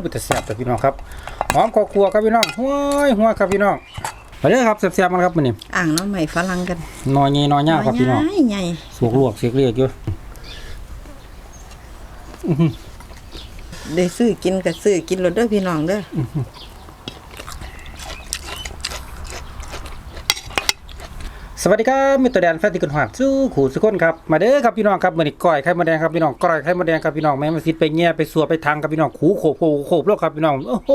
เป็นแต่แซ่บแต่พี่น้องครับหอมข้าวคั่วครับพี่น้องห้วยหัวครับพี่น้องไปเด้อครับแซ่บๆมันครับมื้อนี้อ่างน้ำใหม่ฝรั่งกันนอยเงยนอยยาวครับพี่น้องใหญ่สวกลวกเสียกเรียกอยู่ๆได้ซื้อกินก็ซื้อกินรถเด้อพี่น้องเด้อ สวัสดีครับมิตรแดนแฟนติกันหอดสู้ขู่สุกคนครับมาเด้อครับพี่น้องครับมือนี้ก้อยไข่มดแดงครับพี่น้องก้อยไข่มดแดงครับพี่น้องแม่มาซิดไปแง่ไปสัวไปทางครับพี่น้องขูโขบโขบโขบโลกครับพี่น้องโอ้โห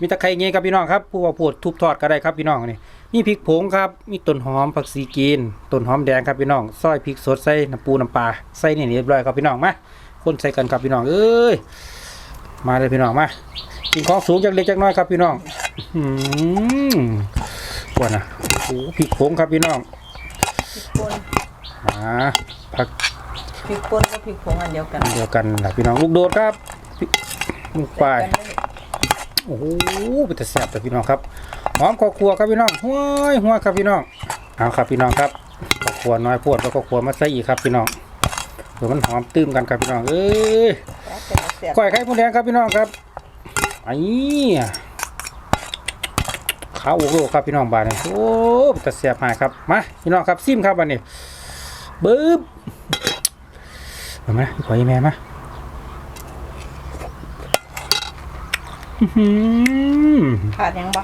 มีตะไคร้เงี้ยครับพี่น้องครับผู้ว่าพูดทุบทอดก็ได้ครับพี่น้องนี่นี่พริกผงครับมีต้นหอมผักชีกีนต้นหอมแดงครับพี่น้องซอยพริกสดใส่น้ำปูน้ำปลาใส่นี่เรียบร้อยครับพี่น้องมาคนใส่กันครับพี่น้องเอ้ยมาเลยพี่น้องมากินของสูงจากเล็กจากน้อยครับพี่น้องอืมปวดนะ อ้พริกผงครับพี่น้องพริกป่นอ่าผักพริกป่นกับพริกผงอันเดียวกันเดียวกันแหละพี่น้องลูกโดดครับพริกลูกปลายโอ้โหเป็นแต่แซ่บแต่พี่น้องครับหอมข้าวคั่วครับพี่น้องห้วยหัวครับพี่น้องเอาครับพี่น้องครับข้าวคั่วน้อยโพวดแล้วก็คั่วมาใส่อีกครับพี่น้องเพื่อมันหอมตื้มกันครับพี่น้องเอ้ยก้อยไข่มดแดงครับพี่น้องครับไอ้ ขาวโอ้โหครับพี่น้องบานนี่โอ้เป็นแต่แซ่บหายครับมาพี่น้องครับซิมครับบันนี้บึ๊บมามาขอยีแม่มาอื้อหือขาดยังบ่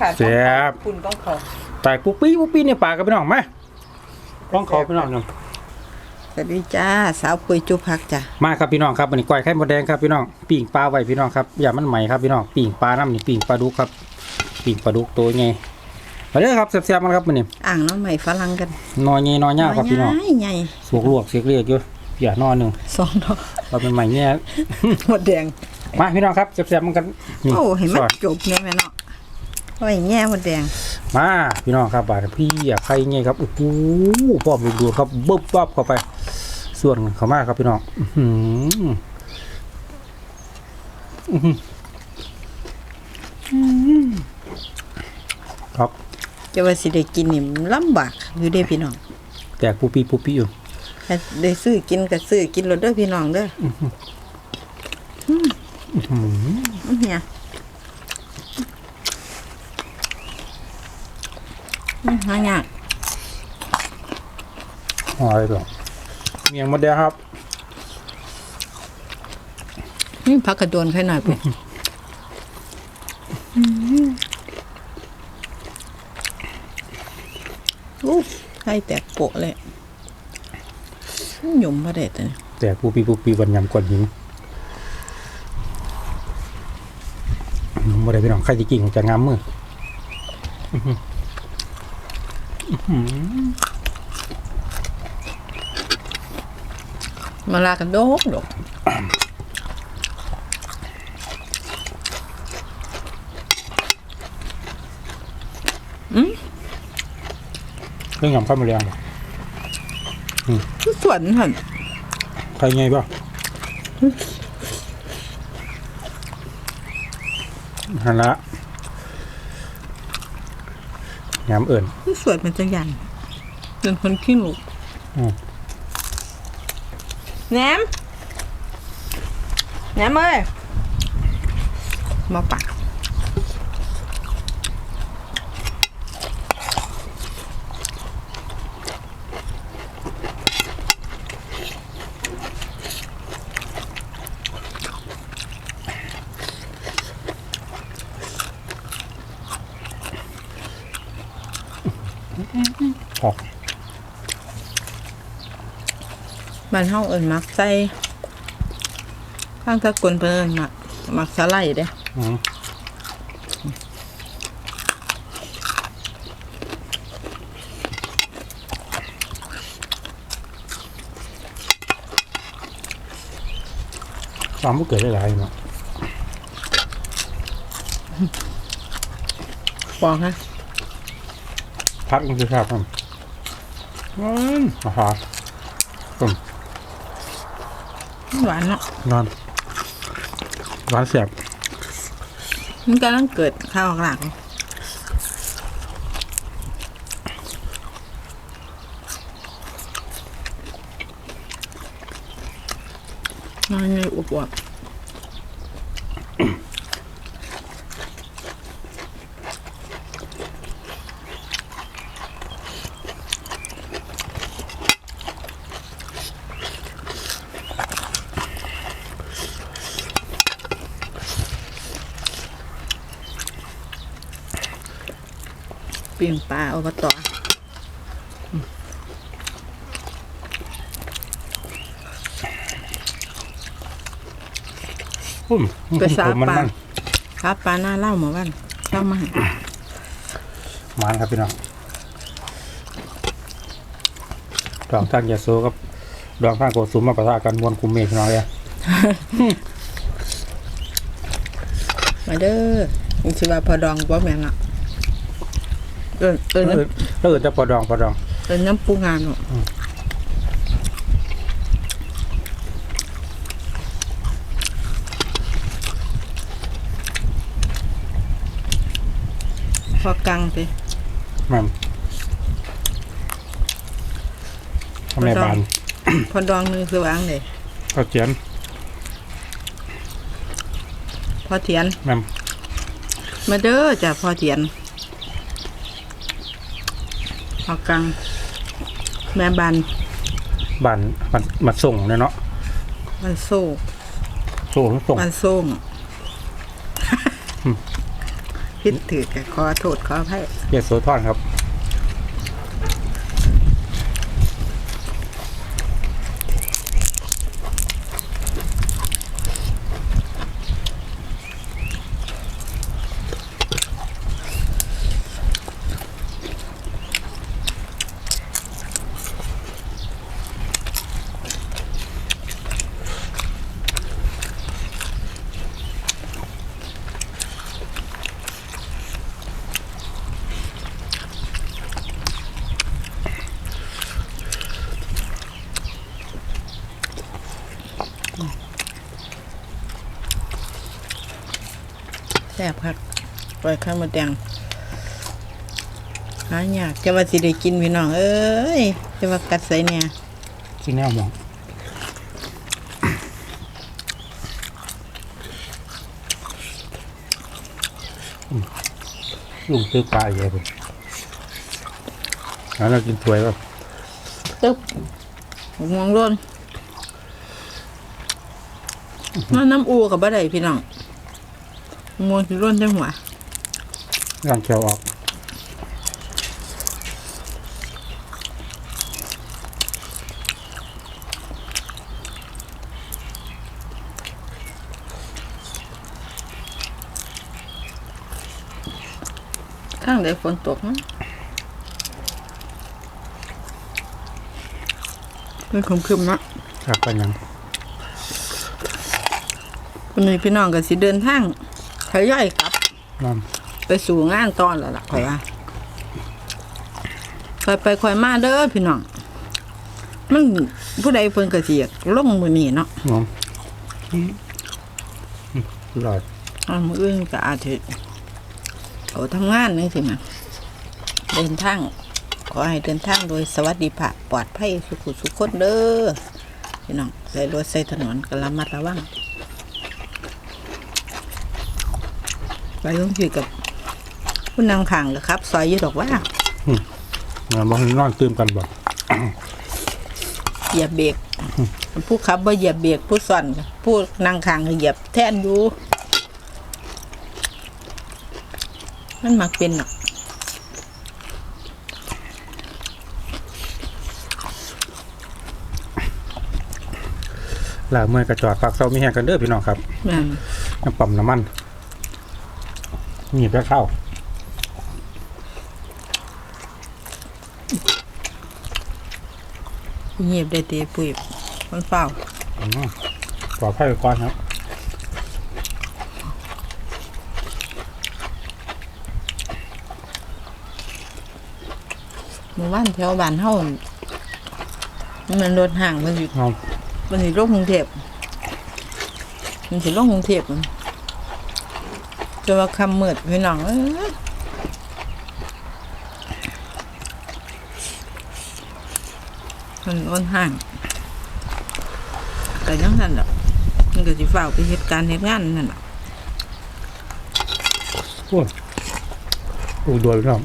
ขาดแซ่บคุณต้องเขาตายปุ๊บปี้ปุ๊บปี้เนี่ยปากกับพี่น้องมาต้องขอพี่น้องหน่อย สวัสดีจ้าสาวปุยจุพักจ้ะมาครับพี่น้องครับวันนี้ก้อยไข่มดแดงครับพี่น้องปิ่งปลาไว้พี่น้องครับอย่ามันใหม่ครับพี่น้องปิ่งปลาน้ำนี่ปิ่งปลาดุกครับปิ่งปลาดุกตัวไงมาเด้อครับแซ่บๆมันครับวันนี้อ่างน้ำใหม่ฝรั่งกันนอยเงยนอยยาวครับพี่น้องใหญ่สวกลวกเสียกเรียกอยู่อย่านอหนึ่งๆสองดอกเราเป็นใหม่เนี่ยหมดแดงมาพี่น้องครับแซ่บๆมันกันนี่โอ้เห็นมันซอยจบเนี่ยแม่เนาะโอ้ยแง่หมดแดงมาพี่น้องครับบาดพี่อยากใครไงครับโอ้โหพร้อมดูดครับบึ๊บบับเข้าไป ส่วนเข้ามาครับพี่น้องอื้อหืออื้อหือครับจะว่าสิได้กินนี่มันลำบากอยู่เด้พี่น้องแตกปูปีปูปีอยู่แต่ได้ซื้อกินก็ซื้อกินรถเด้อพี่น้องเด้ออืมอื้อเนี่ยอืมหายากหอยหรอก เมียงหมดแล้วครับนี่พักกระโดนใครหน่อยไปอู้ไข่แตกโปะเลยหยุ่มมาได้แต่เนี่ยแตกปูปีปูปีวันยำก้อนหินอืมบ่ได้พี่น้องใครที่กิ่งจะงามมืออื้อหืออื้อหือ มาลากันโดกดกเรื่องยำข้าวมาเรียงบ่ส่วนหันใครไงบ้างฮันละยำเอิ่นส่วนมันจะยันเป็นคนขี้หนูอืม แหนมแหนมเอ้ยมาปักออก บ้านเฮาเอิ้นมักใส่ข้างตะกลเพิ่นเอิ้นมักมักสไลด์เด้อืมความผู้เกิดได้หลายเนาะบอกฮะพักมันคือครับอืมอืมอาหาร หวานเนาะนอนร้านเสียบมันกำลังเกิดข้าวหลังน้อยในอวบ ปิ่งปลาอบตอืมไปสาผมมันปลามันครับปลาหน้าเล่าหมาวันเล่ามาให้มันครับพี่น้องดองทางยาโซกับดองทางโกสุมมาประทะกันมวนคุมเมฆพี่น้องเลยมาเด้อนี่ชื่อว่าพอดองบ่แม่นละ เอินเอินเอน้อแล้วอื่นจะปอดองปอดอง เอินน้ำปูงานเนาะพอกังไปมันทำไมบานพอดองนึงคือวางเลยก็เจียน พอเถียนแม่มาเด้อจ้ะพอเถียน พอกังแม่บันบานมันมาส่งเนี่ยเนาะมันโซ่ส่งส่งมันส้มพิดถือกับขอโทษขออภัยยาโซทอนครับ แซ่บครับปล่อยข้าวหมดแดงหายากจะว่าสิได้กินพี่น้อง เอ้ยจะว่ากัดใส่เนี่ยที่แนวมองอืมลุงซื้อปลาอีกแล้วผมแล้วเรากินถ้วยป่ะตึ๊บมองร่นน้ำน้ำอูกับบ่ได้พี่น้อง มองสิร่นจังหัวร่างเขียวออกข้างใดฝนตกมั้งเป็นคมคืมๆเนาะครับเป็นหยังวันนี้พี่น้องก็สิเดินทาง ทยอยกลับ นั่นไปสู่งานตอนแล้วล่ะข่อยว่าค่อยไปค่อยมาเด้อพี่น้อง มันผู้ใดเพิ่นก็สิอยากลงมื้อนี้เนาะงงอืมอืมอร่อยอ่ามื้ออื่นก็อาจสิเอาทำงานนี่สิมาเดินทาง ขอให้เดินทางโดยสวัสดิภาพปลอดภัยสุขุสุขคนเด้อพี่น้องใส่รถใส่ถนนก็ระมัดระวัง ไปต้องคุยกับผู้นำขังกับครับ ซอยอยี่ดอกว่าเราบอกให้นอนตื่นกันบอกเหยียบเบรกผู้ขับว่าเหยียบเบรกผู้ซ่อนก็ผู้นั่งข้างก็เหยียบแท่นอยู่มันมักเป็นหรอกหลาเมื่อยกระจอดฝากเซามีแห้งกันเด้อพี่น้องครับแม่นน้ำปั่มน้ำมัน หนีบแล้วเข้าเงียบได้ตีปุยมันเฝ้าอืมปลอดภัยไว้ก่อนครับหมู่บ้านแถวบ้านเฮามันรถห่างมันอยู่ เอา มันสิลงกรุงเทพมันสิลงกรุงเทพมัน ตัวคำมืดพี่น้องเอ้ยมันอ้นห่างแต่ยังนั่นแหละมันก็จะเฝ้าไปเหตุการณ์เหตุงานนั่นแหละ โอ้ยโอ้ยโดนพี่น้อง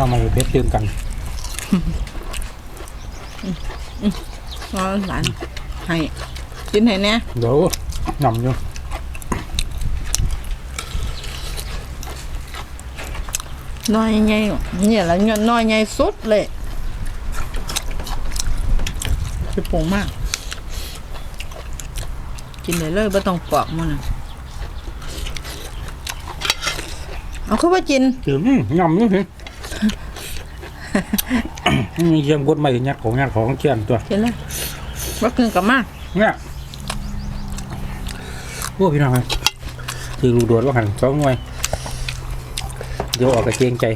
เรามาเพชรตื่นกันนอนหลานให้กินให้แน่เดี๋ยวหนำอยู่น้อยใหญ่เนี่ยละน้อยใหญ่สุดเลยคือปรุงมาก กินได้เลยไม่ต้องปอกมันน่ะเอาเข้าไปกินตื่นอื้อหนำอยู่สิมี เยี่ยมกดใหม่ยักษ์ของยักษ์ของเชียนตัวกินเลยว่ากินกับมาเนี่ยโอ้พี่น้องครับถือลูกโดดว่าหันสองหน่วยเดี๋ยวออกกระเกรงใจ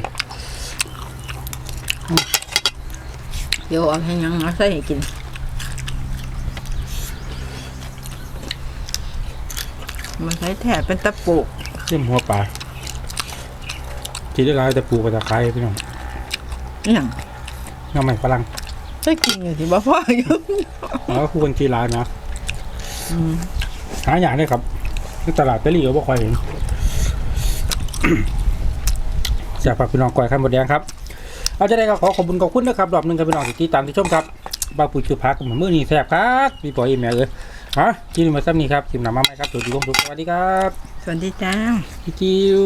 เดี๋ยวเอาให้ยังเอาใส่ให้กินมันใช้แถบเป็นตะปูเส้นหัวปลาทีได้ร้ายแต่ปูกระตะไคร้พี่น้อง อหย่างน้ำใหม่ฝรั่งได้กินอยู่ที่บ้าพ่ออยู่แล้วคู่กันจีร้านนะหาอย่างได้ครับที่ตลาดเปรีก็บ่ค่อยเห็นอยากฝากพี่น้องก่อยข้ามบดแดงครับ เอาจะได้ก็ขอขอบคุณขอบคุณนะครับรอบหนึ่งกับพี่น้องที่ติดตามที่ชมครับบางปุ๋ยจุพักกับมือนี้แซ่บครับพี่ปอยอีแม่เอ้ยฮะกินมาซ้ำนี้ครับกินหนามาไหมครับตัวดีของผมสวัสดีครับสวัสดีจ้าพี่จิว